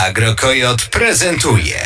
Agrokojot prezentuje.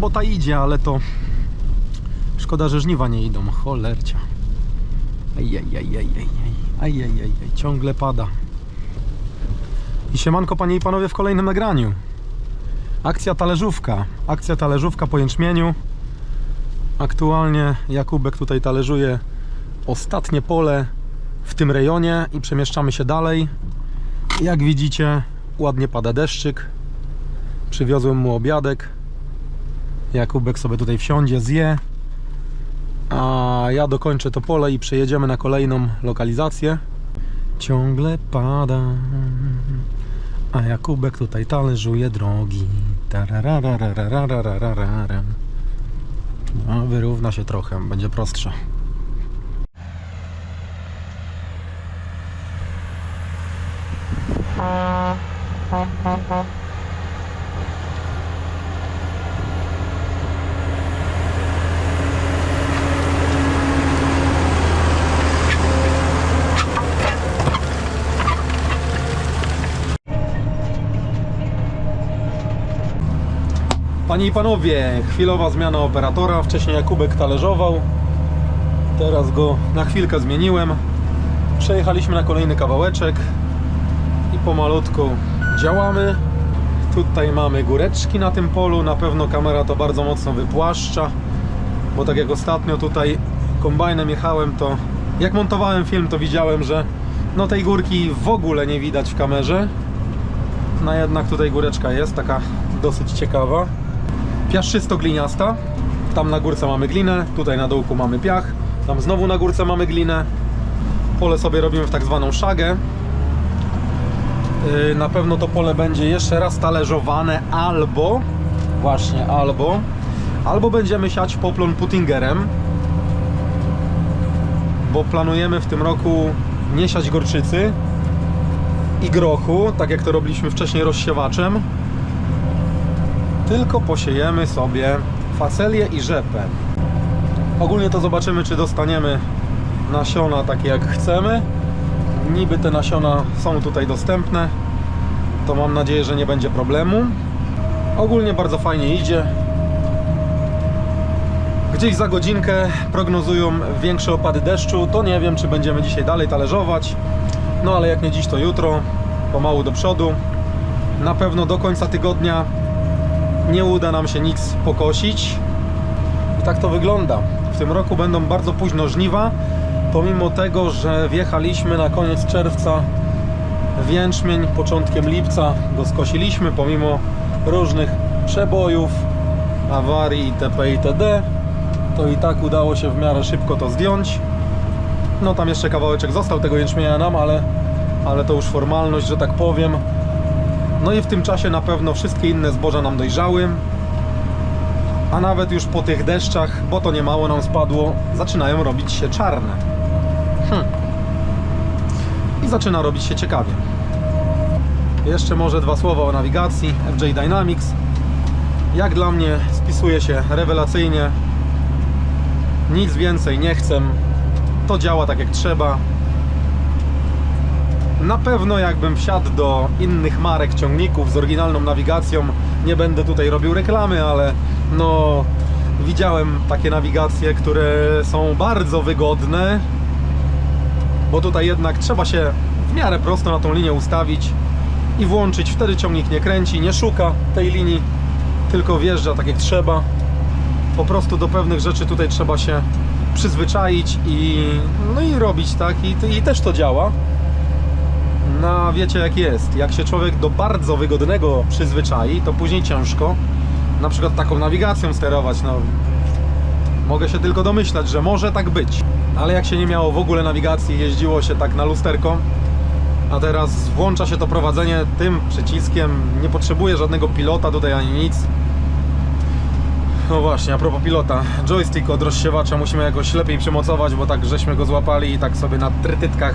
robota idzie, ale to szkoda, że żniwa nie idą. Cholercia. Ajajajajajaj. Ciągle pada. I siemanko panie i panowie w kolejnym nagraniu. Akcja talerzówka. Akcja talerzówka po jęczmieniu. Aktualnie Jakubek tutaj talerzuje ostatnie pole w tym rejonie i przemieszczamy się dalej. Jak widzicie, ładnie pada deszczyk. Przywiozłem mu obiadek. Jakubek sobie tutaj wsiądzie, zje. A ja dokończę to pole i przejedziemy na kolejną lokalizację. Ciągle pada. A Jakubek tutaj talerzuje drogi. No, wyrówna się trochę, będzie prostsza. Panie i panowie, chwilowa zmiana operatora. Wcześniej Jakubek talerzował. Teraz go na chwilkę zmieniłem. Przejechaliśmy na kolejny kawałeczek i pomalutku działamy. Tutaj mamy góreczki na tym polu. Na pewno kamera to bardzo mocno wypłaszcza, bo tak jak ostatnio tutaj kombajnem jechałem, to jak montowałem film, to widziałem, że no tej górki w ogóle nie widać w kamerze. No jednak tutaj góreczka jest, taka dosyć ciekawa. Piaszczysto-gliniasta. Tam na górce mamy glinę, tutaj na dołku mamy piach. Tam znowu na górce mamy glinę. Pole sobie robimy w tak zwaną szagę. Yy, Na pewno to pole będzie jeszcze raz talerzowane albo właśnie albo albo będziemy siać poplon puttingerem bo planujemy w tym roku nie siać gorczycy i grochu, tak jak to robiliśmy wcześniej rozsiewaczem tylko posiejemy sobie facelię i rzepę. Ogólnie to zobaczymy, czy dostaniemy nasiona takie jak chcemy. Niby te nasiona są tutaj dostępne, to mam nadzieję, że nie będzie problemu. Ogólnie bardzo fajnie idzie. Gdzieś za godzinkę prognozują większe opady deszczu, to nie wiem, czy będziemy dzisiaj dalej talerzować. No ale jak nie dziś, to jutro, pomału do przodu. Na pewno do końca tygodnia nie uda nam się nic pokosić. I tak to wygląda. W tym roku będą bardzo późno żniwa, pomimo tego, że wjechaliśmy na koniec czerwca w jęczmień, początkiem lipca go skosiliśmy, pomimo różnych przebojów, awarii itp. itd. To i tak udało się w miarę szybko to zdjąć. No tam jeszcze kawałeczek został tego jęczmienia nam, ale, ale to już formalność, że tak powiem. No i w tym czasie na pewno wszystkie inne zboża nam dojrzały. A nawet już po tych deszczach, bo to nie mało nam spadło, zaczynają robić się czarne. Hm. I zaczyna robić się ciekawie. Jeszcze może dwa słowa o nawigacji FJ Dynamics. Jak dla mnie spisuje się rewelacyjnie. Nic więcej nie chcę. To działa tak jak trzeba. Na pewno jakbym wsiadł do innych marek ciągników z oryginalną nawigacją, nie będę tutaj robił reklamy, ale no widziałem takie nawigacje, które są bardzo wygodne, bo tutaj jednak trzeba się w miarę prosto na tą linię ustawić i włączyć, wtedy ciągnik nie kręci, nie szuka tej linii, tylko wjeżdża tak jak trzeba. Po prostu do pewnych rzeczy tutaj trzeba się przyzwyczaić i no i robić tak i, i też to działa. No wiecie jak jest, jak się człowiek do bardzo wygodnego przyzwyczai, to później ciężko na przykład taką nawigacją sterować, no mogę się tylko domyślać, że może tak być, ale jak się nie miało w ogóle nawigacji, jeździło się tak na lusterko, a teraz włącza się to prowadzenie tym przyciskiem, nie potrzebuje żadnego pilota tutaj ani nic. No właśnie, a propos pilota, joystick od rozsiewacza musimy jakoś lepiej przymocować, bo tak żeśmy go złapali i tak sobie na trytytkach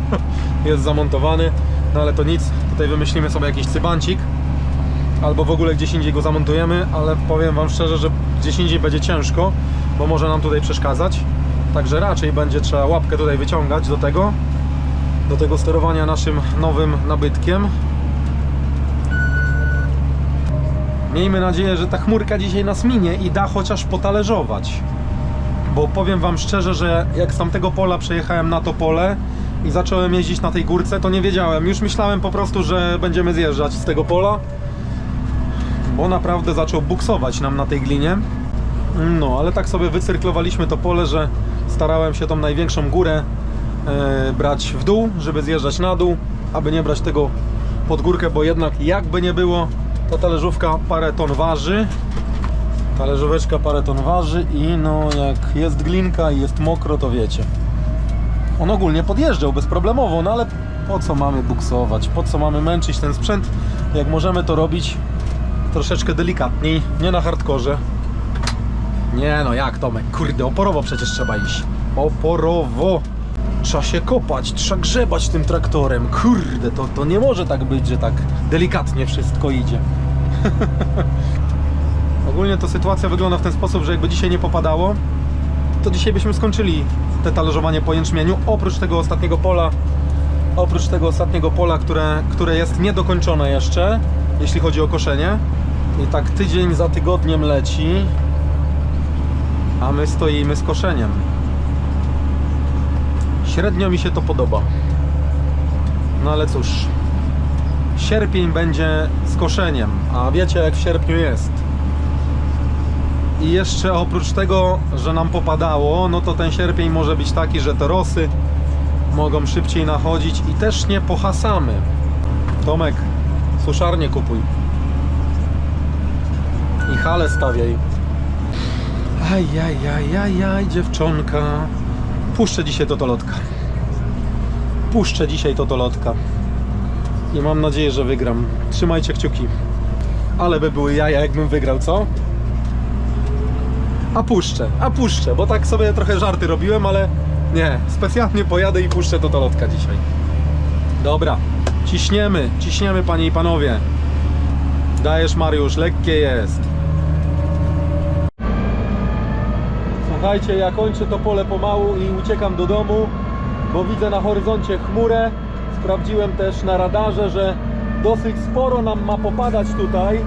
jest zamontowany, no ale to nic, tutaj wymyślimy sobie jakiś cybancik albo w ogóle gdzieś indziej go zamontujemy, ale powiem Wam szczerze, że gdzieś indziej będzie ciężko, bo może nam tutaj przeszkadzać, także raczej będzie trzeba łapkę tutaj wyciągać do tego, do tego sterowania naszym nowym nabytkiem. Miejmy nadzieję, że ta chmurka dzisiaj nas minie i da chociaż potalerzować. Bo powiem Wam szczerze, że jak z tamtego pola przejechałem na to pole i zacząłem jeździć na tej górce, to nie wiedziałem. Już myślałem po prostu, że będziemy zjeżdżać z tego pola. Bo naprawdę zaczął buksować nam na tej glinie. No, ale tak sobie wycyrklowaliśmy to pole, że starałem się tą największą górę e, brać w dół, żeby zjeżdżać na dół. aby nie brać tego pod górkę, bo jednak jakby nie było, ta talerzówka parę ton waży. Talerzóweczka parę ton waży i no jak jest glinka i jest mokro, to wiecie. On ogólnie podjeżdżał bezproblemowo, no ale po co mamy buksować, po co mamy męczyć ten sprzęt, jak możemy to robić troszeczkę delikatniej, nie na hardkorze. Nie no, jak Tomek, kurde, oporowo przecież trzeba iść. Oporowo. Trzeba się kopać, trzeba grzebać tym traktorem. Kurde, to, to nie może tak być, że tak delikatnie wszystko idzie. Ogólnie to sytuacja wygląda w ten sposób, że jakby dzisiaj nie popadało, to dzisiaj byśmy skończyli te talerzowanie po jęczmieniu. Oprócz tego ostatniego pola, oprócz tego ostatniego pola, które, które jest niedokończone jeszcze, jeśli chodzi o koszenie. I tak tydzień za tygodniem leci, a my stoimy z koszeniem. Średnio mi się to podoba. No ale cóż, sierpień będzie z koszeniem, a wiecie jak w sierpniu jest. I jeszcze oprócz tego, że nam popadało, no to ten sierpień może być taki, że te rosy mogą szybciej nachodzić i też nie pohasamy. Tomek, suszarnię kupuj. I hale stawiaj. Ajajajajaj, dziewczonka. Puszczę dzisiaj totolotka. Puszczę dzisiaj totolotka. I mam nadzieję, że wygram. Trzymajcie kciuki. Ale by były jaja, jakbym wygrał, co? A puszczę, a puszczę, bo tak sobie trochę żarty robiłem, ale nie, specjalnie pojadę i puszczę totolotka dzisiaj. Dobra, ciśniemy, ciśniemy panie i panowie. Dajesz Mariusz, lekkie jest. Słuchajcie, ja kończę to pole pomału i uciekam do domu, bo widzę na horyzoncie chmurę. Sprawdziłem też na radarze, że dosyć sporo nam ma popadać tutaj.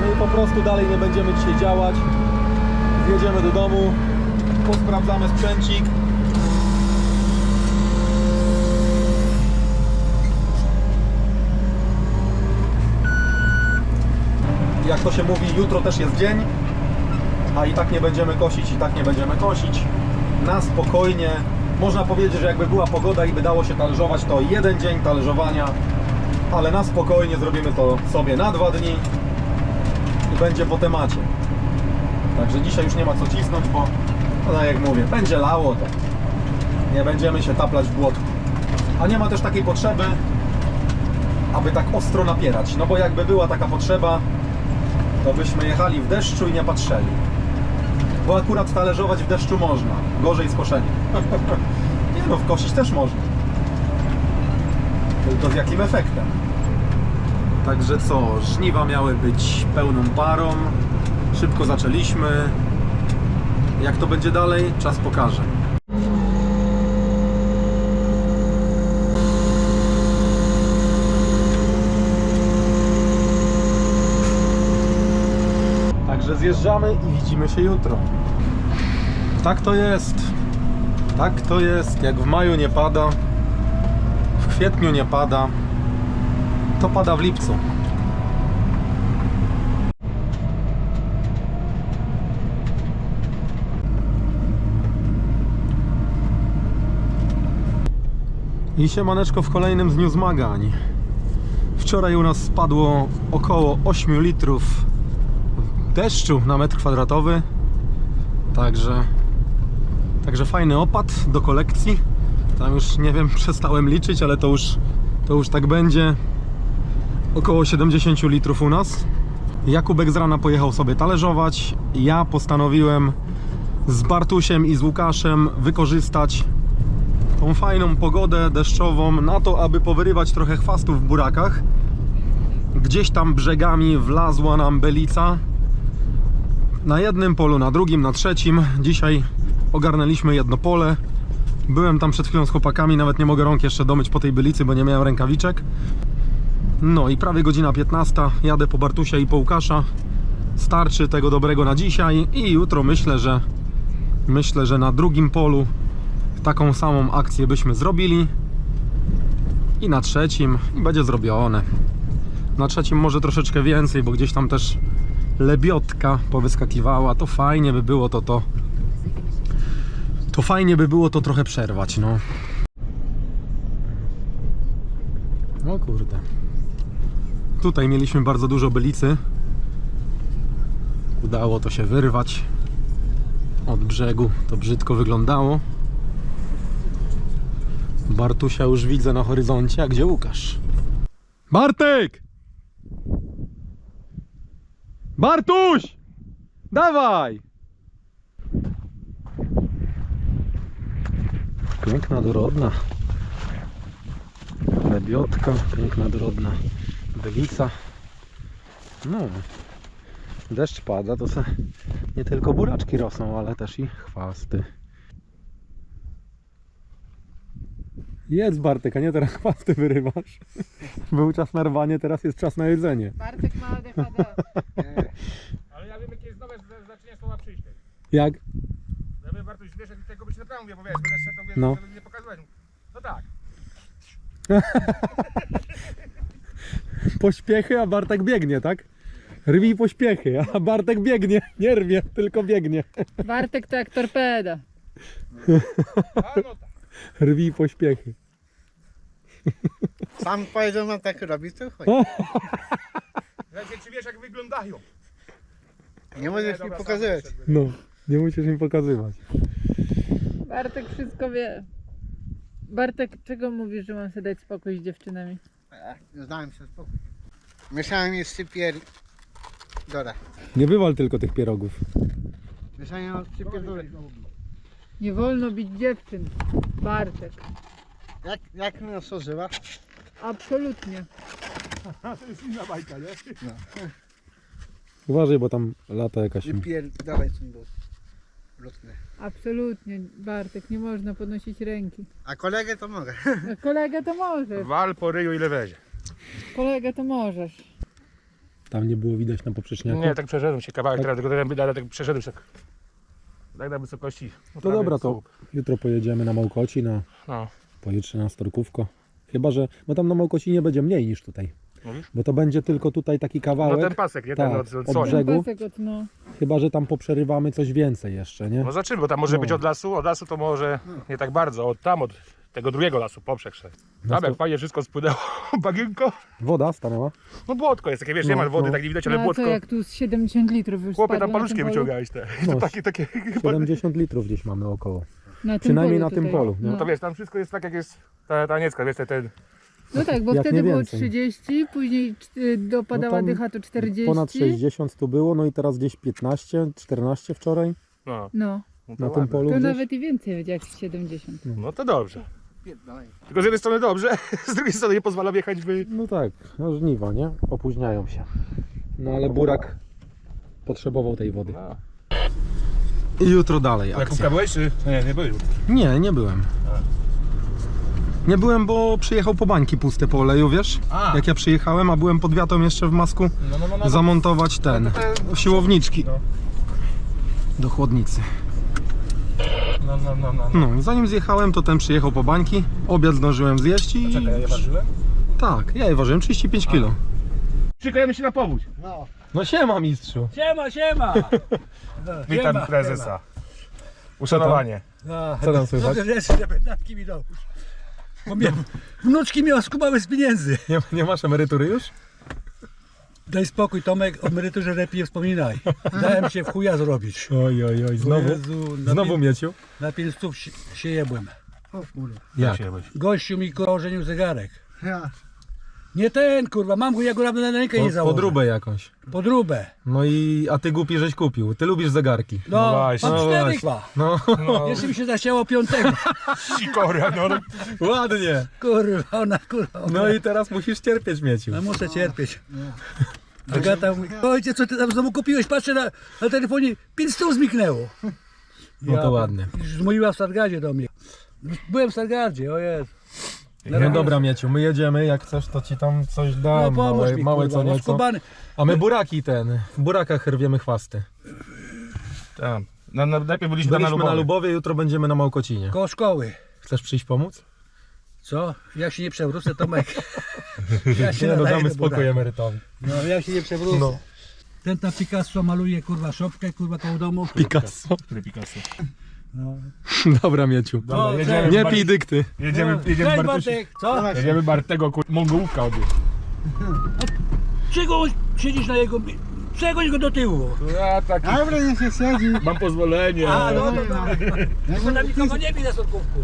No i po prostu dalej nie będziemy dzisiaj działać. Zjedziemy do domu, posprawdzamy sprzęcik. Jak to się mówi, jutro też jest dzień, a i tak nie będziemy kosić, i tak nie będziemy kosić. Na spokojnie. Można powiedzieć, że jakby była pogoda i by dało się talerzować, to jeden dzień talerzowania, ale na spokojnie zrobimy to sobie na dwa dni i będzie po temacie. Także dzisiaj już nie ma co cisnąć, bo no tak jak mówię, będzie lało to. Nie będziemy się taplać w błotku. A nie ma też takiej potrzeby, aby tak ostro napierać. No bo jakby była taka potrzeba, to byśmy jechali w deszczu i nie patrzyli. Bo akurat talerzować w deszczu można. Gorzej z koszeniem. nie no, wkosić też można. Tylko z jakim efektem? Także co, żniwa miały być pełną parą. Szybko zaczęliśmy. Jak to będzie dalej, czas pokaże. Także zjeżdżamy i widzimy się jutro. Tak to jest. Tak to jest. Jak w maju nie pada, w kwietniu nie pada, to pada w lipcu. I siemaneczko w kolejnym dniu zmagań. Wczoraj u nas spadło około 8 litrów deszczu na metr kwadratowy. Także, także fajny opad do kolekcji. Tam już nie wiem, przestałem liczyć, ale to już, to już tak będzie. Około 70 litrów u nas. Jakubek z rana pojechał sobie talerzować. Ja postanowiłem z Bartusiem i z Łukaszem wykorzystać tą fajną pogodę deszczową na to, aby powyrywać trochę chwastów w burakach. Gdzieś tam brzegami wlazła nam belica. Na jednym polu, na drugim, na trzecim. Dzisiaj ogarnęliśmy jedno pole. Byłem tam przed chwilą z chłopakami, nawet nie mogę rąk jeszcze domyć po tej bylicy, bo nie miałem rękawiczek. No i prawie godzina 15. Jadę po Bartusia i po Łukasza. Starczy tego dobrego na dzisiaj i jutro myślę, że myślę, że na drugim polu taką samą akcję byśmy zrobili i na trzecim i będzie zrobione na trzecim może troszeczkę więcej, bo gdzieś tam też lebiotka powyskakiwała, to fajnie by było to to to fajnie by było to trochę przerwać, no O kurde. Tutaj mieliśmy bardzo dużo bylicy. Udało to się wyrwać od brzegu. To brzydko wyglądało. Bartusia już widzę na horyzoncie, a gdzie Łukasz? Bartek! Bartuś! Dawaj! Piękna, dorodna lebiotka, piękna, dorodna bylica. No, deszcz pada, to se nie tylko buraczki rosną, ale też i chwasty. Jedz Bartek, a nie teraz chwasty wyrywasz. Był czas na rwanie, teraz jest czas na jedzenie. Bartek ma ADHD. Ale ja wiem jakie jest nowe zna- znaczenie słowa przyjść. Jak? Ja wiem Bartuś, wiesz jak tego by się naprawdę mówię, bo wiesz, będę szedł, wiesz, No. żeby nie pokazywać. No tak. Pośpiechy, a Bartek biegnie, tak? Rwij pośpiechy, a Bartek biegnie. Nie rwie, tylko biegnie. Bartek to jak torpeda. A no tak. Rwij pośpiechy. Sam powiedział, mam tak robić, to chodź. Wiecie, czy wiesz jak wyglądają? Nie możesz mi dobra, sam pokazywać. wyszedłem. No, nie musisz mi pokazywać. Bartek wszystko wie. Bartek, czego mówisz, że mam sobie dać spokój z dziewczynami? Nie znałem się spokój. Mieszałem je sypier... Dobra. Nie wywal tylko tych pierogów. Mieszałem sypier... Nie wolno bić dziewczyn. Bartek. Jak, jak mnie osłużyła? Absolutnie. To jest inna bajka, nie? Uważaj, bo tam lata jakaś... Sypier... Dawaj tym do... Lutny. Absolutnie. Bartek, nie można podnosić ręki. A kolegę to mogę. A Kolega to możesz. Wal po ryju ile wezie. Kolega to możesz. Tam nie było widać na poprzeczniaku. Nie, tak przeszedłem się kawałek, Tak? teraz tylko ten tak przeszedłem się tak. Tak na wysokości. no, To dobra, to jutro pojedziemy na Małkoci, na No. pojutrze na Storkówko. Chyba, że, bo tam na Małkoci nie będzie mniej niż tutaj. Mówisz? Bo to będzie tylko tutaj taki no kawałek. ten pasek, nie? Tak, ten od, od od soli. brzegu. Pasek od no. Chyba, że tam poprzerywamy coś więcej jeszcze, nie? No zobaczymy, bo tam może No. być od lasu, od lasu to może nie tak bardzo, od tam, od tego drugiego lasu poprzek szedł. No Tam to- jak fajnie wszystko spłynęło, bagienko. Woda stanęła. No błotko jest takie, wiesz, No, nie ma wody, no. tak nie widać, No ale a błotko. co jak tu z 70 litrów już Chłopie, spadło tam na paluszkiem tym polu? wyciągałeś te. No. To takie, takie, chyba, 70 litrów gdzieś mamy około. Na tym Przynajmniej polu na tym tutaj. polu, nie? No. to wiesz, tam wszystko jest tak jak jest ta, ta niecka, wiesz, ten, ten no tak, bo Jak wtedy nie było więcej. 30, później y, dopadała No tam dycha to 40. Ponad 60 tu było, no i teraz gdzieś 15, 14 wczoraj no, No, no to na tym polu to gdzieś. nawet i więcej jak z 70. No to dobrze. Tylko z jednej strony dobrze, z drugiej strony nie pozwala wjechać w... No tak, no żniwa, nie? Opóźniają się. No ale burak potrzebował tej wody. No. I jutro dalej Jak akcja. byłeś, czy? Nie, nie byłeś. Nie, nie byłem. Nie byłem, bo przyjechał po bańki puste po oleju, wiesz? A. Jak ja przyjechałem, a byłem pod wiatą jeszcze w masku No, no, no, no. zamontować ten, siłowniczki No. do chłodnicy. No, no, no, no. No i zanim zjechałem, to ten przyjechał po bańki, obiad zdążyłem zjeść i... Czekaj, ja je ważyłem? Tak, ja je ważyłem 35 kg. Szykujemy się na powódź. No. No siema mistrzu. Siema, siema! Witam Siema, prezesa. Uszanowanie. No, Co tam słychać? Dobrze, że pytanki mi dołóż. Bo mnie, wnuczki mnie oskubały z pieniędzy. Nie, nie masz emerytury już? Daj spokój Tomek, o emeryturze lepiej nie wspominaj. Dałem się w chuja zrobić. Oj, oj, oj, znowu? Jezu, na Znowu pię- mieciu? Na pięć stów się, się jebłem. O kurwa. Jak? Gościu mi ożenił zegarek. Ja. Nie ten kurwa, mam go, ja go nawet na rękę nie Po, założę. podróbę jakąś. Podróbę. No i, a ty głupi żeś kupił. Ty lubisz zegarki. No, No właśnie, mam no cztery właśnie. No, No, Jeszcze mi się zasiało piątego. sikora, no. ładnie. Kurwa, ona kurwa. Ona. No i teraz musisz cierpieć mieciu. No muszę cierpieć. Agata mówi, ojciec, co ty tam znowu kupiłeś? Patrzę na, na telefonie, 500 zniknęło. No to ładnie. Zmówiła w Stargardzie do mnie. Byłem w Stargardzie, o jest. No dobra mieciu, my jedziemy, jak chcesz to ci tam coś No dam, pomóż małe, mi, małe kurwa, co no nieco. skubany. A my buraki ten, w burakach rwiemy chwasty. Tam. No, no, najpierw byliśmy, Byliśmy na Lubowie. na Lubowie, jutro będziemy na Małkocinie. Koło szkoły. Chcesz przyjść pomóc? Co? Jak się nie przewrócę, Tomek. Ja się Nie no, nadaję damy do spokój emerytowi. No, jak się nie przewrócę. No. Ten na Picasso maluje, kurwa, szopkę, kurwa, koło domu. Picasso. Który Picasso? Dobra, Mieciu. Dobra, jedziemy, Nie pij dykty. Jedziemy, jedziemy, Cześć Bartek, co? jedziemy Bartego kur... Mongołówka odwieźć. Czego siedzisz na jego... Przegoń go do tyłu. Ja taki, Dobra, niech się siedzi. mam pozwolenie. A, no, no, no. Ja Bo tam nikogo nie widać na sorkówku.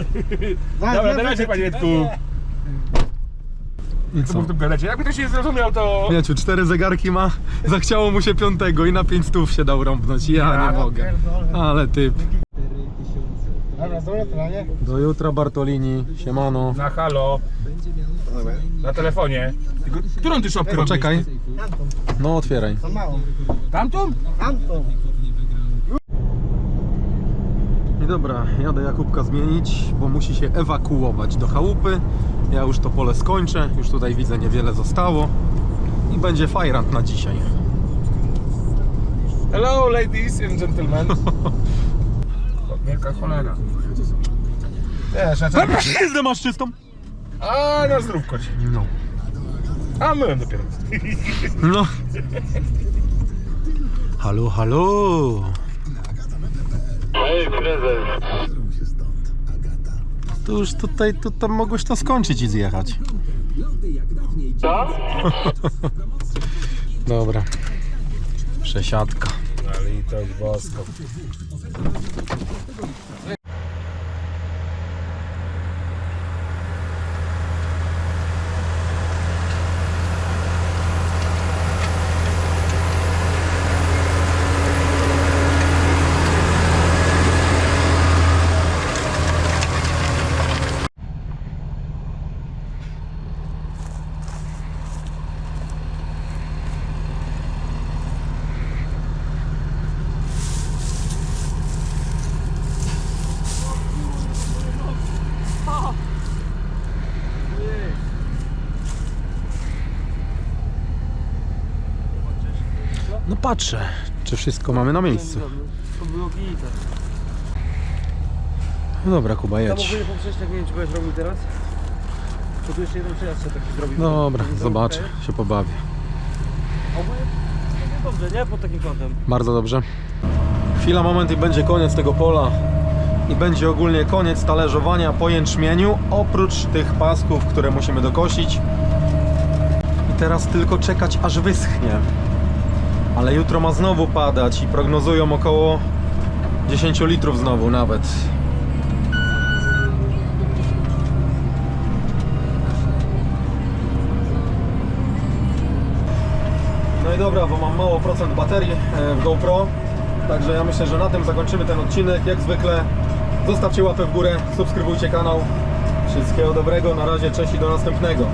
Dobra, dawajcie panie Edku. I Co co? w tym gadać? Jakby ktoś nie zrozumiał, to... Mieciu, cztery zegarki ma, zachciało mu się piątego i na pięć stów się dał rąbnąć. Ja nie mogę. Ale typ. Do jutra, nie? Do jutra Bartolini, siemano. Na halo. Na telefonie. Tylko, Którą ty szopkę Poczekaj. robisz? No otwieraj. To mało. Tamtą? Tamtą. I dobra, jadę Jakubka zmienić, bo musi się ewakuować do chałupy. Ja już to pole skończę, już tutaj widzę niewiele zostało. I będzie fajrant na dzisiaj. Hello ladies and gentlemen. Wielka cholera. Wiesz, a co? Pizdę masz czystą? A, na zdrówko ci. No. A myłem dopiero. No. Halo, halo. To już tutaj, tutaj mogłeś to skończyć i zjechać. Co? Dobra. Przesiadka. Na litość boską. No patrzę, czy wszystko mamy na miejscu. No dobra, Kuba, jedź. Samochód poprzeć, tak nie wiem czy będziesz robił teraz. Bo tu jeszcze jeden przejazd sobie taki zrobił. Dobra, Taki zobaczę, zrobił, się pobawię. ogólnie no Dobrze, nie? Pod takim kątem. Bardzo dobrze. Chwila, moment i będzie koniec tego pola. I będzie ogólnie koniec talerzowania po jęczmieniu, oprócz tych pasków, które musimy dokosić. I teraz tylko czekać, aż wyschnie. Ale jutro ma znowu padać i prognozują około 10 litrów znowu nawet. No i dobra, bo mam mało procent baterii e, w GoPro. Także ja myślę, że na tym zakończymy ten odcinek. Jak zwykle zostawcie łapę w górę, subskrybujcie kanał. Wszystkiego dobrego, na razie, cześć i do następnego.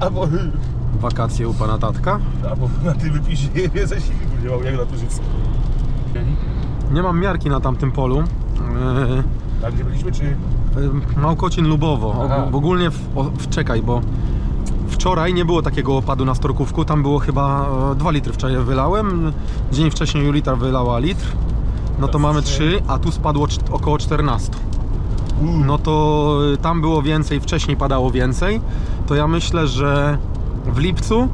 Albo, Wakacje u pana tatka. albo na tym wypisie ze silniku nie mam jak na tużycy. Nie mam miarki na tamtym polu. Tam gdzie byliśmy, czy... yy, Małkocin Lubowo. Aha. Og- Ogólnie, w, w, czekaj, bo wczoraj nie było takiego opadu na Storkówku. Tam było chyba 2 litry wczoraj wylałem. Dzień wcześniej Julita wylała litr. No to mamy 3, a tu spadło około 14. No to y, tam było więcej, wcześniej padało więcej. To ja myślę, że w lipcu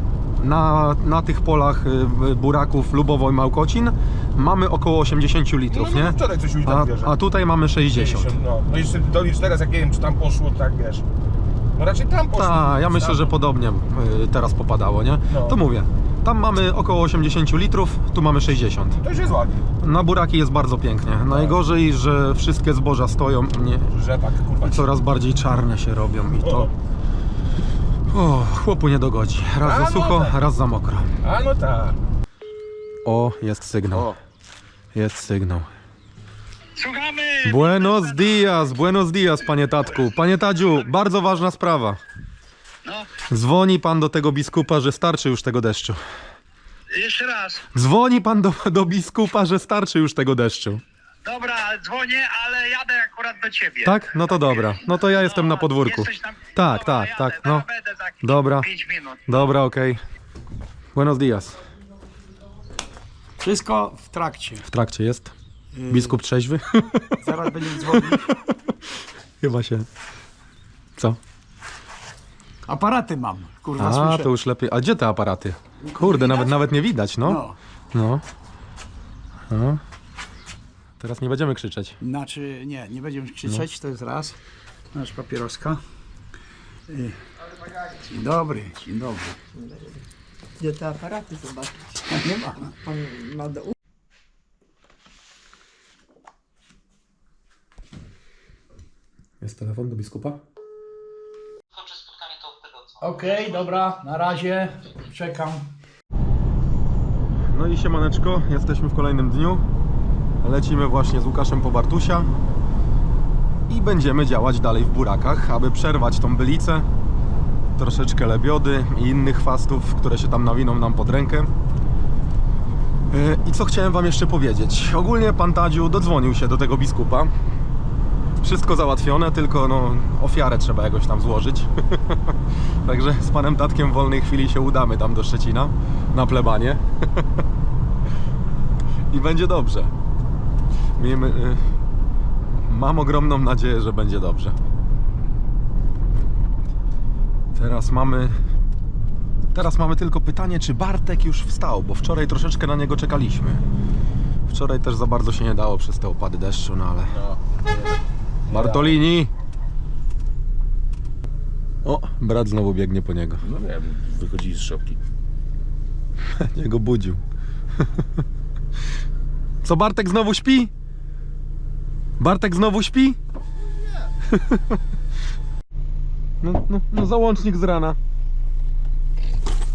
na, na tych polach y, buraków Lubowo i Małkocin mamy około 80 litrów, no, nie? No, wczoraj coś A, tam bierze. a tutaj mamy 60. No, no jeszcze dolicz teraz, jak nie wiem, czy tam poszło, tak wiesz. No raczej tam poszło. Tak, ja myślę, że podobnie y, teraz popadało, nie? No. To mówię. Tam mamy około 80 litrów, tu mamy 60. To już jest ładnie. Na buraki jest bardzo pięknie. Najgorzej, że wszystkie zboża stoją nie, Rzepak, kurwa. i coraz bardziej czarne się robią i to... O, chłopu nie dogodzi. Raz A, za no sucho, tak. raz za mokro. A no tak. O, jest sygnał. Jest sygnał. Słuchamy! Buenos dias, buenos dias, panie tatku. Panie Tadziu, bardzo ważna sprawa. No, Dzwoni pan do tego biskupa, że starczy już tego deszczu. Jeszcze raz. Dzwoni pan do, do biskupa, że starczy już tego deszczu. Dobra, dzwonię, ale jadę akurat do ciebie. Tak? No to dobra. No to ja jestem na podwórku. Jesteś tam... Tak, Dobra, tak, jadę, tak, zaraz no. Będę za Dobra. 5 minut. Dobra, okej. Buenos dias. Wszystko w trakcie. W trakcie jest. Biskup trzeźwy? Zaraz będzie dzwonić. Chyba się. Co? Aparaty mam. Kurwa, A, słyszę. to już lepiej. A gdzie te aparaty? Kurde, nawet nawet nie widać, no. No, No. no. Teraz nie będziemy krzyczeć. znaczy nie, nie będziemy krzyczeć, to jest raz. Nasz papieroska. Y, Dzień dobry, dzień dobry. Gdzie te aparaty zobaczyć? Nie ma. Pan ma do Jest telefon do biskupa? Okej, dobra, na razie. Czekam. No i siemaneczko, jesteśmy w kolejnym dniu. Lecimy właśnie z Łukaszem po Bartusia i będziemy działać dalej w burakach, aby przerwać tą bylicę, troszeczkę lebiody i innych chwastów, które się tam nawiną nam pod rękę. Yy, I co chciałem wam jeszcze powiedzieć? Ogólnie pan Tadziu dodzwonił się do tego biskupa. Wszystko załatwione, tylko no, ofiarę trzeba jakoś tam złożyć. Także z panem Tatkiem w wolnej chwili się udamy tam do Szczecina na plebanie. I będzie dobrze. Miejmy, y, mam ogromną nadzieję, że będzie dobrze. Teraz mamy. Teraz mamy tylko pytanie, czy Bartek już wstał, bo wczoraj troszeczkę na niego czekaliśmy. Wczoraj też za bardzo się nie dało przez te opady deszczu, no ale. Bartolini! O, brat znowu biegnie po niego. No wiem, wychodzi z szopki. Nie go budził. Co, Bartek znowu śpi? Bartek znowu śpi? No, no, no załącznik z rana.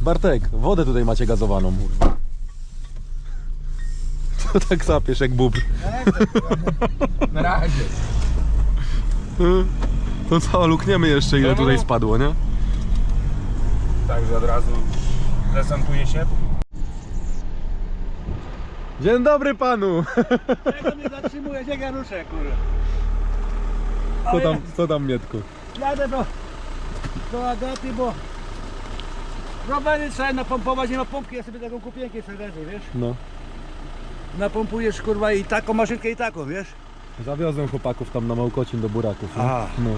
Bartek, wodę tutaj macie gazowaną, kurwa. Co tak sapiesz jak bubr? Na razie. To co, lukniemy jeszcze ile No, no, tutaj spadło, nie? Także od razu prezentuje się. Dzień dobry panu! Czego mnie zatrzymuje? Jak ja ruszę, kurwa. Co tam, co tam Mietku? Jadę do, do Agaty, bo rowery trzeba napompować, nie ma pompki, ja sobie taką kupienkę sobie leżę, wiesz? No. Napompujesz kurwa i taką maszynkę i taką, wiesz? Zawiozłem chłopaków tam na Małkocin do buraków. nie? Aha. No.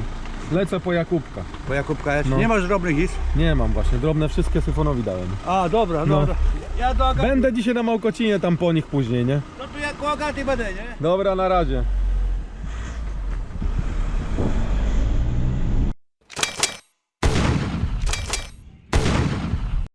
Lecę po Jakubka. Bo Jakubka jest. No. Nie masz drobnych nic? Nie mam właśnie, drobne wszystkie syfonowi dałem. A, dobra, No. dobra. Ja do Agaty, Będę dzisiaj na Małkocinie tam po nich później, nie? no to ja koło Agaty będę, nie? Dobra, na razie.